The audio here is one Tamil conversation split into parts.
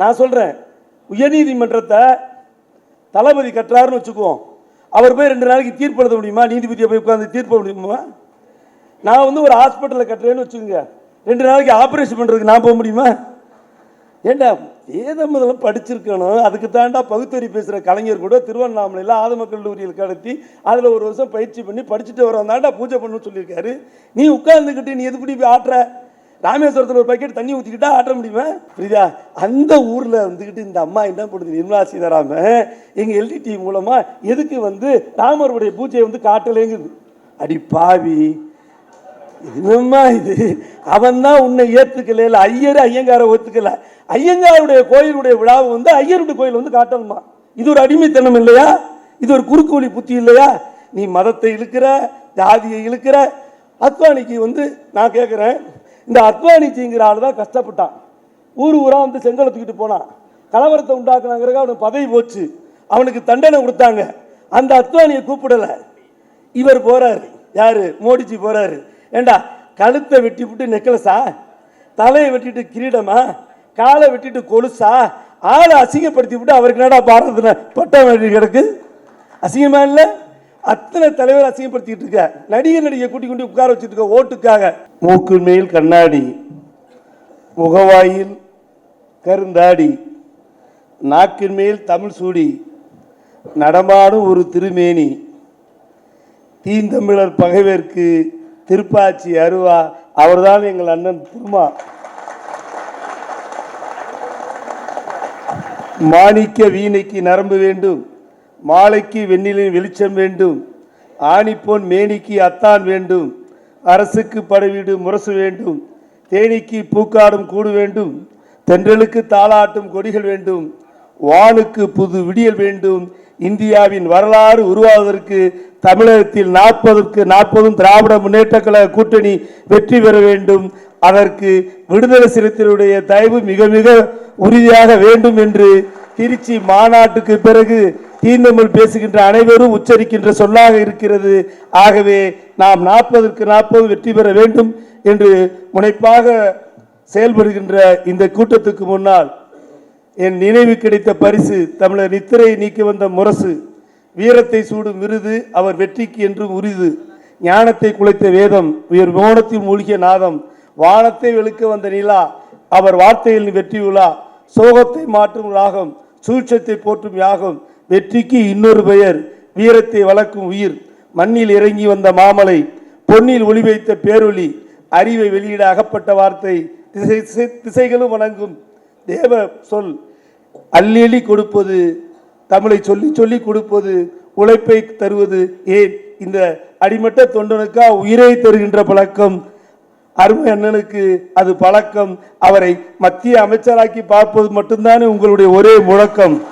நான் சொல்கிறேன் உயர்நீதிமன்றத்தை தளபதி கட்டுறாருன்னு வச்சுக்குவோம். அவர் போய் ரெண்டு நாளைக்கு தீர்ப்பு எழுத முடியுமா? நீதிபதியை போய் உட்காந்து தீர்ப்பு முடியுமா? நான் வந்து ஒரு ஹாஸ்பிட்டலில் கட்டுறேன்னு வச்சுக்கோங்க. ரெண்டு நாளைக்கு ஆப்ரேஷன் பண்ணுறதுக்கு நான் போக முடியுமா? ஏண்டா வேதம் இதெல்லாம் படிச்சிருக்கணும். அதுக்கு தாண்டா பகுத்தறி பேசுகிற கலைஞர் கூட திருவண்ணாமலையில் ஆதம கல்லூரியில் கடத்தி அதில் ஒரு வருஷம் பயிற்சி பண்ணி படிச்சுட்டு வரோம் தாண்டா பூஜை பண்ணணும்னு சொல்லியிருக்காரு. நீ உட்கார்ந்துக்கிட்டு நீ எதுக்குடி போய் ஆட்டுற? ராமேஸ்வரத்தில் ஒரு பக்கெட் தண்ணி ஊற்றிக்கிட்டா ஆட்ட முடியுமா? புரியுதா? அந்த ஊரில் வந்துக்கிட்டு இந்த அம்மா என்ன பண்ணுது நிர்மலா சீதாராமன் எங்கள் எல்டிடி மூலமாக எதுக்கு வந்து ராமருடைய பூஜையை வந்து காட்டலைங்குது. அடி பாவி. என்னம்மா இது? அவன் தான் உன்னை ஏற்றுக்கல இல்லை ஐயர் ஐயங்காரை ஒத்துக்கல. ஐயங்காருடைய கோயிலுடைய விழாவை வந்து ஐயருடைய கோயில் வந்து காட்டணுமா? இது ஒரு அடிமைத்தனம் இல்லையா? இது ஒரு குறுக்கு வழி புத்தி இல்லையா? நீ மதத்தை இழுக்கிற ஜாதியை இழுக்கிற. அத்வானிக்கு வந்து நான் கேட்குறேன் இந்த அத்வானிச்சிங்கிற ஆள் தான் கஷ்டப்பட்டான். ஊர் ஊராக வந்து செங்கலை தூக்கிட்டு போனான். கலவரத்தை உண்டாக்குனாங்கிறக்க அவனுக்கு பதவி போச்சு. அவனுக்கு தண்டனை கொடுத்தாங்க. அந்த அத்வானியை கூப்பிடலை. இவர் போகிறாரு யாரு? மோடிஜி போகிறாரு ஏண்டா கழுத்தை வெட்டி விட்டு நெக்லஸா? தலையை வெட்டிட்டு கிரீடமா? காலை வெட்டிட்டு கொலுசா? ஆளை அசிங்கப்படுத்தி விட்டு அவருக்கு என்னடா பாரதத்தில் பட்டம் வெட்டி கிடக்கு? அசிங்கமா இல்லை? அத்தனை தலைவர் அசிங்கப்படுத்திட்டு இருக்க. நடிகர் நடிகை கூட்டி கொண்டு உட்கார வச்சுட்டு இருக்க ஓட்டுக்காக. மூக்கு மேல் கண்ணாடி முகவாயில் கருந்தாடி நாக்கின் மேல் தமிழ் சூடி நடமாடும் ஒரு திருமேனி தீந்தமிழர் பகைவர்க்கு திருப்பாச்சி அருவா அவர்தான் எங்கள் அண்ணன் திருமா. மாணிக்க வீணைக்கு நரம்பு வேண்டும். மாலைக்கு வெண்ணிலின் வெளிச்சம் வேண்டும். ஆணிப்போன் மேனிக்கு அத்தான் வேண்டும். அரசுக்கு படைவீடு முரசு வேண்டும். தேனிக்கு பூக்காடும் கூடு வேண்டும். தென்றலுக்கு தாளாட்டும் கொடிகள் வேண்டும். வானுக்கு புது விடியல் வேண்டும். இந்தியாவின் வரலாறு உருவாவதற்கு தமிழகத்தில் நாற்பதற்கு நாற்பதும் திராவிட முன்னேற்ற கழக கூட்டணி வெற்றி பெற வேண்டும். அதற்கு விடுதலை சிறுத்தைகளுடைய தயவு மிக மிக உறுதியாக வேண்டும் என்று திருச்சி மாநாட்டுக்கு பிறகு தீந்தமிழ் பேசுகின்ற அனைவரும் உச்சரிக்கின்ற சொல்லாக இருக்கிறது. ஆகவே நாம் நாற்பதற்கு நாற்பது வெற்றி பெற வேண்டும் என்று முனைப்பாக செயல்படுகின்ற இந்த கூட்டத்துக்கு முன்னால் என் நினைவு கிடைத்த பரிசு தமிழர் நித்திரையை நீக்கி வந்த முரசு. வீரத்தை சூடும் விருது அவர் வெற்றிக்கு என்றும் உரிது. ஞானத்தை குலைத்த வேதம் உயர் மோனத்தில் மூழ்கிய நாதம். வானத்தை வெளுக்க வந்த நிலா அவர் வார்த்தையில் வெற்றி உலா. சோகத்தை மாற்றும் ராகம் சூழ்ச்சத்தை போற்றும் யாகம். வெற்றிக்கு இன்னொரு பெயர் வீரத்தை வளர்க்கும் உயிர். மண்ணில் இறங்கி வந்த மாமலை பொன்னில் ஒளி வைத்த பேரொளி அறிவை வெளியிட அகப்பட்ட வார்த்தை திசை திசை- திசைகளும் வணங்கும். தேவ சொல் அள்ளி கொடுப்பது தமிழை சொல்லி சொல்லி கொடுப்பது உழைப்பை தருவது ஏன்? இந்த அடிமட்ட தொண்டனுக்கா உயிரை தருகின்ற பழக்கம்? அருமை அண்ணனுக்கு அது பழக்கம். அவரை மத்திய அமைச்சராக்கி பார்ப்பது மட்டும்தானே உங்களுடைய ஒரே முழக்கம்.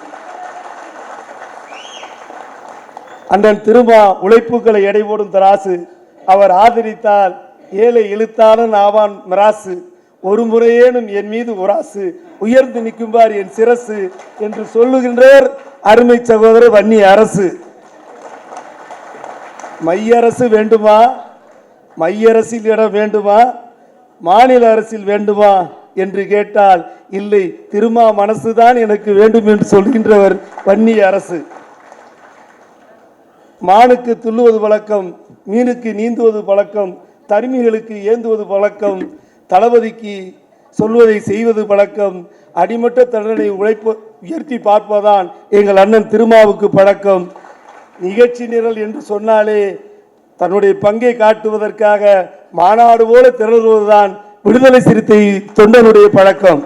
அண்ணன் திருமா உழைப்புகளை எடை போடும் தராசு. அவர் ஆதரித்தால் ஏழை இழுத்தாலும் ஆவான் மிராசு. ஒரு முறையேனும் என் மீது உராசு. உயர்ந்து நிற்கும்பார் என் சிரசு என்று சொல்லுகின்றோர் அருமை சகோதரர் வன்னி அரசு. மையரசு வேண்டுமா? மையரசில் இடம் வேண்டுமா? மாநில அரசில் வேண்டுமா என்று கேட்டால் இல்லை திருமா மனசுதான் எனக்கு வேண்டும் என்று சொல்கின்றவர் வன்னி அரசு. மானுக்கு துள்ளுவது பழக்கம் மீனுக்கு நீந்துவது பழக்கம் தருமிகளுக்கு ஏந்துவது பழக்கம் தளபதிக்கு சொல்வதை செய்வது பழக்கம் அடிமட்ட தண்டனை உழைப்பு உயர்த்தி பார்ப்பதான் எங்கள் அண்ணன் திருமாவுக்கு பழக்கம். நிகழ்ச்சி நிரல் என்று சொன்னாலே தன்னுடைய பங்கை காட்டுவதற்காக மாநாடு போல திரளுவதுதான் விடுதலை சிறுத்தை தொண்டனுடைய பழக்கம்.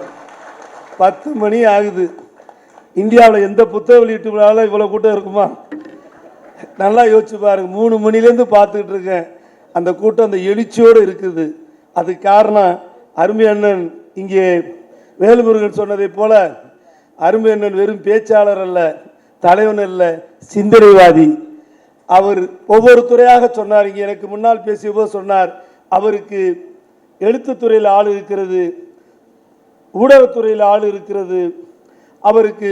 பத்து மணி ஆகுது. இந்தியாவில் எந்த புத்தக வெளியீட்டு விழாவில் இவ்வளோ கூட்டம் இருக்குமா? நல்லா யோசிச்சு பாருங்க. மூணு மணிலேருந்து பார்த்துக்கிட்டு இருக்கேன். அந்த கூட்டம் அந்த எழுச்சியோடு இருக்குது. அதுக்கு காரணம் அருமை அண்ணன் இங்கே வேலுமுருகன் சொன்னதைப் போல அருமை அண்ணன் வெறும் பேச்சாளர் அல்ல தலைவன் அல்ல சிந்தனைவாதி. அவர் ஒவ்வொரு துறையாக சொன்னார். இங்கே எனக்கு முன்னால் பேசிய போது சொன்னார் அவருக்கு எழுத்துத்துறையில் ஆள் இருக்கிறது ஊடகத்துறையில் ஆள் இருக்கிறது அவருக்கு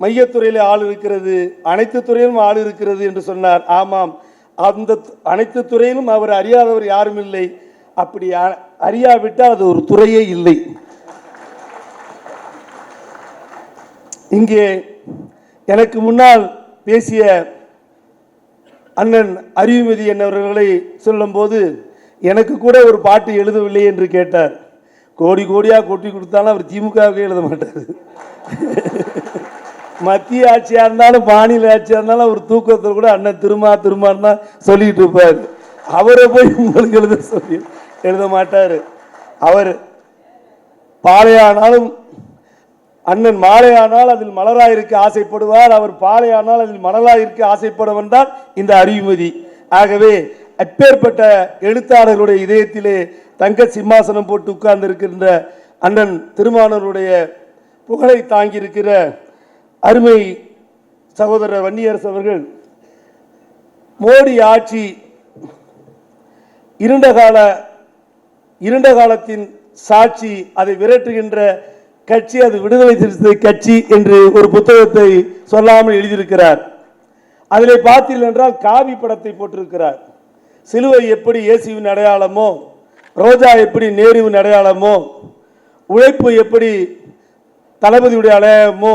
மையத்துறையில் ஆள் இருக்கிறது அனைத்து துறையிலும் ஆள் இருக்கிறது என்று சொன்னார். ஆமாம் அந்த து- அனைத்து துறையிலும் அவர் அறியாதவர் யாரும் இல்லை. அப்படி அறியாவிட்டால் அது ஒரு துறையே இல்லை. இங்கே எனக்கு முன்னால் பேசிய அண்ணன் அறிவுமதி என்னவர்களை சொல்லும்போது எனக்கு கூட ஒரு பாட்டு எழுதவில்லை என்று கேட்டார். கோடி கோடியாக கொட்டி கொடுத்தாலும் அவர் திமுகவுக்கு எழுத மாட்டார். மத்திய ஆட்சியாக இருந்தாலும் மாநில ஆட்சியாக இருந்தாலும் அவர் தூக்கத்தில் கூட அண்ணன் திருமா திருமான்னு தான் சொல்லிட்டு இருப்பார். அவரை போய் உங்களுக்கு எழுத சொல்லி எழுத மாட்டார். அவர் பாலையானாலும் அண்ணன் மாலையானால் அதில் மலராயிருக்க ஆசைப்படுவார். அவர் பாலையானால் அதில் மணலாயிருக்க ஆசைப்படுவன் தான் இந்த அறிவுமதி. ஆகவே அப்பேற்பட்ட எழுத்தாளர்களுடைய இதயத்திலே தங்க சிம்மாசனம் போட்டு உட்கார்ந்திருக்கின்ற அண்ணன் திருமானவருடைய புகழை தாங்கியிருக்கிற அருமை சகோதரர் வன்னியரசு அவர்கள் மோடி ஆட்சி இருண்ட கால இருண்ட காலத்தின் சாட்சி அதை விரட்டுகின்ற கட்சி அது விடுதலை சிறுத்தை கட்சி என்று ஒரு புத்தகத்தை சொல்லாமல் எழுதியிருக்கிறார். அதில் பார்த்தீர்கள் என்றால் காவி படத்தை போட்டிருக்கிறார். சிலுவை எப்படி இயேசுவின் அடையாளமோ ரோஜா எப்படி நேருவின் அடையாளமோ உழைப்பு எப்படி தளபதியுடைய அடையாளமோ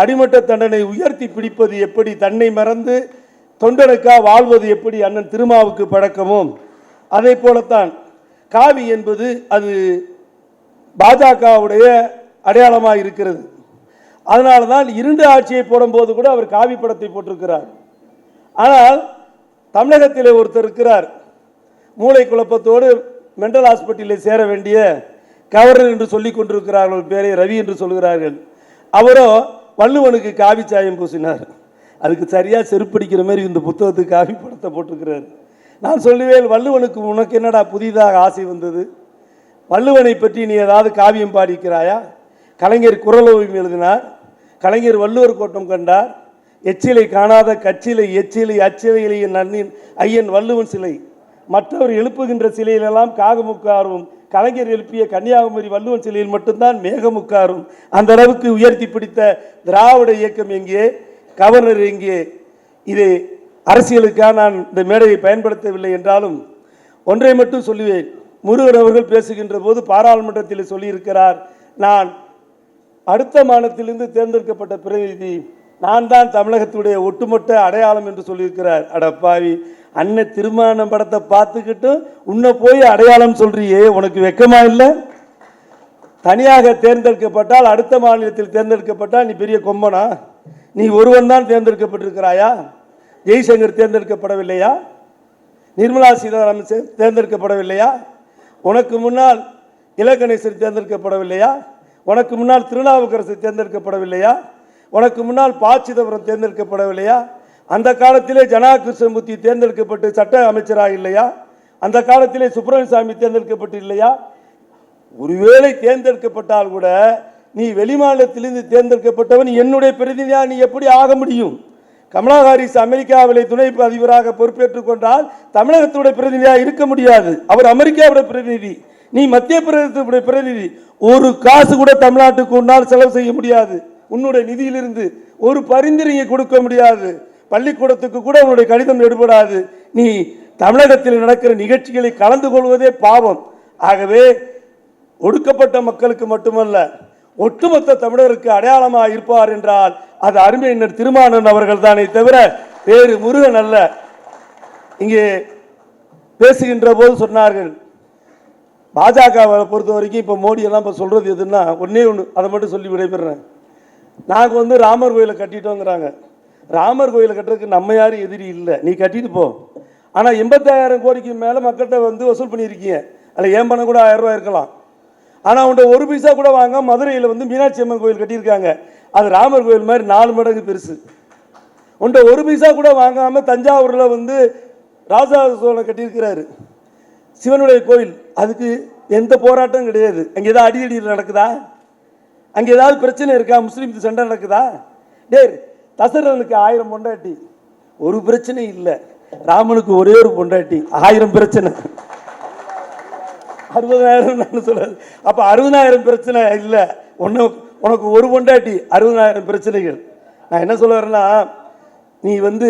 அடிமட்ட தண்டனை உயர்த்தி பிடிப்பது எப்படி தன்னை மறந்து தொண்டனுக்கா வாழ்வது எப்படி அண்ணன் திருமாவுக்கு பழக்கமும்? அதே போலத்தான் காவி என்பது அது பாஜகவுடைய அடையாளமாக இருக்கிறது. அதனால தான் இருண்டு ஆட்சியை போடும்போது கூட அவர் காவி படத்தை போட்டிருக்கிறார். ஆனால் தமிழகத்தில் ஒருத்தர் இருக்கிறார். மூளை குழப்பத்தோடு மென்டல் ஹாஸ்பிட்டலில் சேர வேண்டிய கவர்னர் என்று சொல்லிக் கொண்டிருக்கிறார்கள் பேரை ரவி என்று சொல்கிறார்கள். அவரோ வள்ளுவனுக்கு காவி சாயம் பூசினார். அதுக்கு சரியாக செருப்படிக்கிற மாதிரி இந்த புத்தகத்துக்கு காவி படத்தை போட்டிருக்கிறார். நான் சொல்லுவேன் வள்ளுவனுக்கு உனக்கு என்னடா புதிதாக ஆசை வந்தது? வள்ளுவனை பற்றி நீ ஏதாவது காவியம் பாடிக்கிறாயா கலைஞர் குரலோவியம் எழுதினார். கலைஞர் வள்ளுவர் கோட்டம் கண்டார். எச்சிலை காணாத கச்சிலை எச்சிலை அச்சிலையிலேயே நன்னின் ஐயன் வள்ளுவன் சிலை. மற்றவர் எழுப்புகின்ற சிலையிலெல்லாம் காகமுக்காரும் கலைஞர் எழுப்பிய கன்னியாகுமரி வள்ளுவன் சிலையில் மட்டும்தான் மேகமுக்காரும் அந்த அளவுக்கு உயர்த்தி பிடித்த திராவிட இயக்கம் எங்கே? கவர்னர் எங்கே? இது அரசியலுக்காக நான் இந்த மேடையை பயன்படுத்தவில்லை என்றாலும் ஒன்றை மட்டும் சொல்லுவேன். முருகன் அவர்கள் பேசுகின்ற போது பாராளுமன்றத்தில் சொல்லியிருக்கிறார் நான் அடுத்த மாநிலத்திலிருந்து தேர்ந்தெடுக்கப்பட்ட பிரதிநிதி நான் தான் தமிழகத்துடைய ஒட்டுமொத்த அடையாளம் என்று சொல்லியிருக்கிறார். அடப்பாவி அண்ணன் திருமணம் படத்தை பார்த்துக்கிட்டு உன்னை போய் அடையாளம் சொல்றியே உனக்கு வெக்கமா இல்லை? தனியாக தேர்ந்தெடுக்கப்பட்டால் அடுத்த மாநிலத்தில் தேர்ந்தெடுக்கப்பட்டால் நீ பெரிய கொம்பனா? நீ ஒருவன் தான் தேர்ந்தெடுக்கப்பட்டிருக்கிறாயா? ஜெய்சங்கர் தேர்ந்தெடுக்கப்படவில்லையா? நிர்மலா சீதாராமன் தேர்ந்தெடுக்கப்படவில்லையா? உனக்கு முன்னால் இலகணேசர் தேர்ந்தெடுக்கப்படவில்லையா? உனக்கு முன்னால் திருநாவுக்கரசு தேர்ந்தெடுக்கப்படவில்லையா? உனக்கு முன்னால் ப சிதம்பரம் தேர்ந்தெடுக்கப்படவில்லையா? அந்த காலத்திலே ஜனா கிருஷ்ணமூர்த்தி தேர்ந்தெடுக்கப்பட்டு சட்ட அமைச்சராக இல்லையா அந்த காலத்திலே சுப்பிரமணியசாமி தேர்ந்தெடுக்கப்பட்டு இல்லையா ஒருவேளை தேர்ந்தெடுக்கப்பட்டால் கூட நீ வெளிமாநிலத்திலிருந்து தேர்ந்தெடுக்கப்பட்டவன் என்னுடைய பிரதிநிதியாக நீ எப்படி ஆக முடியும்? கமலா ஹாரிஸ் அமெரிக்காவிலே துணை அதிபராக பொறுப்பேற்றுக் கொண்டால் தமிழகத்துடைய பிரதிநிதியாக இருக்க முடியாது. அவர் அமெரிக்காவுடைய பிரதிநிதி. நீ மத்திய பிரதேசத்துடைய பிரதிநிதி. ஒரு காசு கூட தமிழ்நாட்டுக்கு உன்னால் செலவு செய்ய முடியாது. உன்னுடைய நிதியிலிருந்து ஒரு பரிந்துரையை கொடுக்க முடியாது. பள்ளிக்கூடத்துக்கு கூட உன்னுடைய கடிதம் எடுபடாது. நீ தமிழகத்தில் நடக்கிற நிகழ்ச்சிகளை கலந்து கொள்வதே பாவம். ஆகவே ஒடுக்கப்பட்ட மக்களுக்கு மட்டுமல்ல ஒட்டுமொத்த தமிழருக்கு அடையாளமாக இருப்பார் என்றால் அது அருமையினர் திருமானன் அவர்கள் தானே தவிர வேறு முருகன் அல்ல. இங்கே பேசுகின்ற போது சொன்னார்கள் பாஜகவை பொறுத்த வரைக்கும் இப்போ மோடி எல்லாம் இப்போ சொல்றது எதுன்னா ஒன்றே ஒன்று அதை மட்டும் சொல்லி விடைபெறேன். நாங்கள் வந்து ராமர் கோயிலை கட்டிட்டோங்கிறாங்க. ராமர் கோயிலை கட்டுறதுக்கு நம்ம யாரும் எதிரி இல்லை. நீ கட்டிட்டு போ. ஆனால் எண்பத்தாயிரம் கோடிக்கு மேலே மக்கள்கிட்ட வந்து வசூல் பண்ணியிருக்கீங்க. அதில் ஏன் பணம் கூட ஆயிரம் ரூபாய் இருக்கலாம். ஆனால் அவன்கிட்ட ஒரு பைசா கூட வாங்க மதுரையில் வந்து மீனாட்சி அம்மன் கோயில் கட்டியிருக்காங்க. அது ராமர் கோயில் மாதிரி நாலு மடங்கு பெருசு. உன்ட்ட ஒரு பைசா கூட வாங்காமல் தஞ்சாவூரில் வந்து ராஜா சோழன் கட்டியிருக்கிறாரு. சிவனுடைய கோயில். அதுக்கு எந்த போராட்டமும் கிடையாது. அங்கே ஏதாவது அடிதடி நடக்குதா? அங்கே ஏதாவது பிரச்சனை இருக்கா? முஸ்லீம் சண்டை நடக்குதா? டேர் தசரனுக்கு ஆயிரம் பொண்டாட்டி. ஒரு பிரச்சனை இல்லை. ராமனுக்கு ஒரே ஒரு பொண்டாட்டி. ஆயிரம் பிரச்சனை. அறுபதாயிரம் நான் சொல்றது அப்ப அறுபதாயிரம் பிரச்சனை இல்லை. ஒன்று உனக்கு ஒரு பொண்டாட்டி அறுபதாயிரம் பிரச்சனைகள். நான் என்ன சொல்ல வரேன்னா நீ வந்து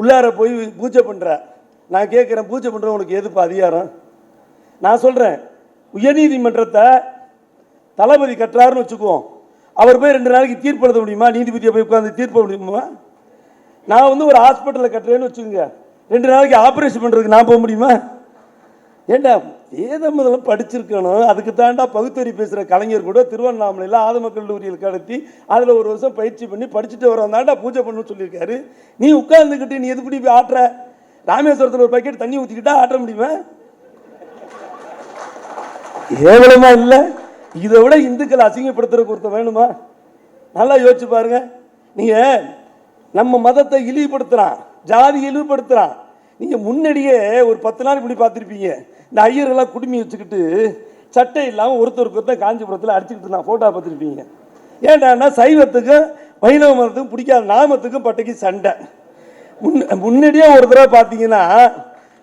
உள்ளார போய் பூஜை பண்ற. நான் கேட்குறேன் பூஜை பண்ற உனக்கு எதுப்பா அதிகாரம்? நான் சொல்றேன் உயர்நீதிமன்றத்தை தளபதி கட்டுறாருன்னு வச்சுக்குவோம். அவர் போய் ரெண்டு நாளைக்கு தீர்ப்பு எழுத முடியுமா? நீதிபதியை போய் உட்காந்து தீர்ப்பு முடியுமா? நான் வந்து ஒரு ஹாஸ்பிட்டலில் கட்டுறேன்னு வச்சுக்கோங்க. ரெண்டு நாளைக்கு ஆப்ரேஷன் பண்ணுறதுக்கு நான் போக முடியுமா? ஏண்டா வேதம் முதல்ல படிச்சிருக்கணும். அதுக்கு தாண்டா பகுத்தறி பேசுகிற கலைஞர் கூட திருவண்ணாமலையில் ஆதம கல்லூரியில் கடத்தி அதில் ஒரு வருஷம் பயிற்சி பண்ணி படிச்சுட்டு வரோம் தாண்டா பூஜை பண்ணணும்னு சொல்லியிருக்காரு. நீ உட்கார்ந்துக்கிட்டு நீ எதுப்படி போய் ஆட்டுற? ராமேஸ்வரத்தில் ஒரு பக்கெட் தண்ணி ஊற்றிக்கிட்டா ஆட்ட முடியுமா? கேவலமா இல்லை. இதை விட இந்துக்களை அசிங்கப்படுத்துறதுக்கு ஒருத்தன் வேணுமா? நல்லா யோசிச்சு பாருங்க. நீங்க நம்ம மதத்தை இழிவுபடுத்துறான் ஜாதி இழிவுபடுத்துறான். நீங்க முன்னாடியே ஒரு பத்து நாள் இப்படி பார்த்துருப்பீங்க. இந்த ஐயரெல்லாம் குடுமி வச்சுக்கிட்டு சட்டை இல்லாமல் ஒருத்தருக்கு ஒருத்தர் காஞ்சிபுரத்தில் அடிச்சுக்கிட்டு இருந்தான் ஃபோட்டோ பார்த்துருப்பீங்க. ஏன்டான்னா சைவத்துக்கும் வைணவ மதத்துக்கும் பிடிக்காத நாமத்துக்கும் பட்டைக்கு சண்டை. முன் முன்னாடியே ஒரு தடவை பார்த்தீங்கன்னா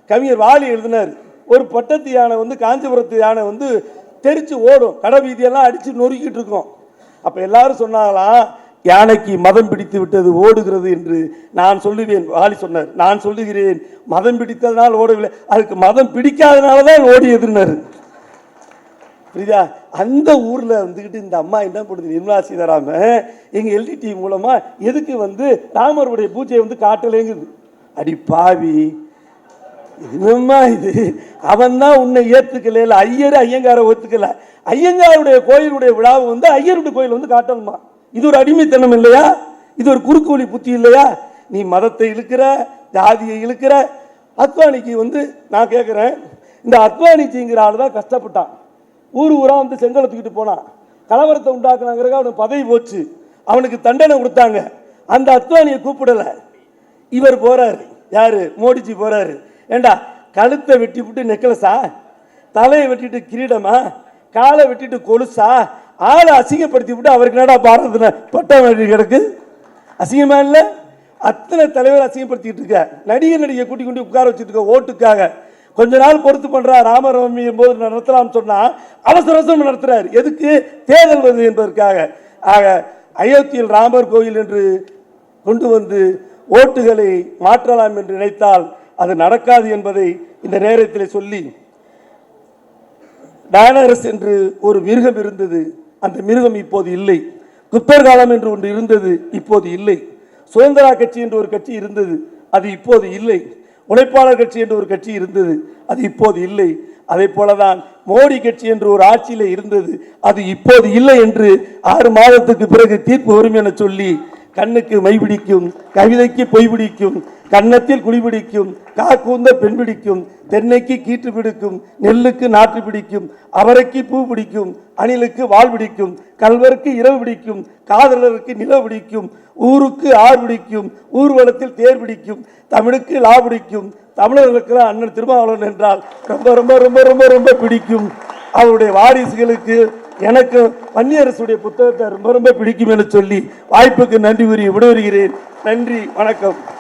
கவிஞர் வாலி எழுதினார் ஒரு பட்டத்து யானை வந்து காஞ்சிபுரத்து யானை வந்து தெரிச்சு ஓடும். கடை வீதியெல்லாம் அடித்து நொறுக்கிட்டு இருக்கோம். அப்போ எல்லாரும் சொன்னாங்களாம் யானைக்கு மதம் பிடித்து விட்டது ஓடுகிறது என்று நான் சொல்லுவேன். வாலி சொன்னார் நான் சொல்லுகிறேன் மதம் பிடித்ததுனால் ஓடவில்லை. அதுக்கு மதம் பிடிக்காதனால தான் ஓடியதுன்னாரு. புரியுதா? அந்த ஊரில் வந்துக்கிட்டு இந்த அம்மா என்ன பண்ணுது நிர்மலா சீதாராம எங்கள் எல்டிடி மூலமாக எதுக்கு வந்து ராமருடைய பூஜையை வந்து காட்டலேங்குது. அடி பாவி. என்னம்மா இது? அவன் தான் உன்னை ஏத்துக்கல. ஐயர் ஐயங்காரை ஒத்துக்கல. ஐயங்காருடைய கோயிலுடைய விழாவை வந்து ஐயருடைய கோயில் வந்து காட்டணுமா? இது ஒரு அடிமைத்தனம் இல்லையா? இது ஒரு குறுக்கோழி புத்தி இல்லையா? நீ மதத்தை இழுக்கிற ஜாதியை இழுக்கிற. அத்வானிக்கு வந்து நான் கேட்குறேன் இந்த அத்வானிச்சிங்கிற ஆள் தான் கஷ்டப்பட்டான். ஊர் ஊராக வந்து செங்கலை தூக்கிட்டு போனான். கலவரத்தை உண்டாக்குனாங்கிறக்க அவனுக்கு பதவி போச்சு. அவனுக்கு தண்டனை கொடுத்தாங்க. அந்த அத்வானியை கூப்பிடல. இவர் போறாரு. யாரு? மோடிஜி போறாரு. ஏண்டா கழுத்தை வெட்டி விட்டு நெக்லஸா? தலையை வெட்டிட்டு கிரீடமா? காலை வெட்டிட்டு கொலுசா? ஆளை அசிங்கப்படுத்தி விட்டு அவருக்கு என்னடா பாரத பட்டம் வேண்டி கிடக்கு? அசிங்கமா இல்லை? அத்தனை தலைவர் அசிங்கப்படுத்திட்டு இருக்க. நடிகர் நடிகை கூட்டி கொண்டு உட்கார வச்சுட்டு இருக்க ஓட்டுக்காக. கொஞ்ச நாள் பொறுத்து பண்றா ராமரவமி போது நடத்தலாம்னு சொன்னா அவசர அவசரம் நடத்துறாரு. எதுக்கு? தேர்தல் வருது என்பதற்காக. ஆக அயோத்தியில் ராமர் கோயில் என்று கொண்டு வந்து ஓட்டுகளை மாற்றலாம் என்று நினைத்தால் அது நடக்காது என்பதை இந்த நேரத்தில் சொல்லி டயனரஸ் என்று ஒரு மிருகம் இருந்தது. அந்த மிருகம் இப்போது இல்லை. குப்பர் காலம் என்று ஒன்று இருந்தது இப்போது இல்லை. சுதந்திரா கட்சி என்று ஒரு கட்சி இருந்தது அது இப்போது இல்லை. உழைப்பாளர் கட்சி என்று ஒரு கட்சி இருந்தது அது இப்போது இல்லை. அதே போலதான் மோடி கட்சி என்று ஒரு ஆட்சியில் இருந்தது அது இப்போது இல்லை என்று ஆறு மாதத்துக்கு பிறகு தீர்ப்பு வரும் என சொல்லி கண்ணுக்கு மை பிடிக்கும் கவிதைக்கு பொய் பிடிக்கும் கன்னத்தில் குழி பிடிக்கும் காக்கூந்த பெண் பிடிக்கும் தென்னைக்கு கீற்று பிடிக்கும் நெல்லுக்கு நாற்று பிடிக்கும் அவரைக்கு பூ பிடிக்கும் அணிலுக்கு வால் பிடிக்கும் கல்வருக்கு இரவு பிடிக்கும் காதலருக்கு நிலவு பிடிக்கும் ஊருக்கு ஆறு பிடிக்கும் ஊர்வலத்தில் தேர் பிடிக்கும் தமிழுக்கு லா பிடிக்கும் தமிழர்களுக்கெல்லாம் அண்ணன் திருமாவளவன் என்றால் ரொம்ப ரொம்ப ரொம்ப ரொம்ப ரொம்ப பிடிக்கும். அவருடைய வாரிசுகளுக்கு எனக்கு பன்னியரசுடைய புத்தகத்தை ரொம்ப ரொம்ப பிடிக்கும் என சொல்லி வாய்ப்புக்கு நன்றி கூறி விடுவருகிறேன் நன்றி வணக்கம்.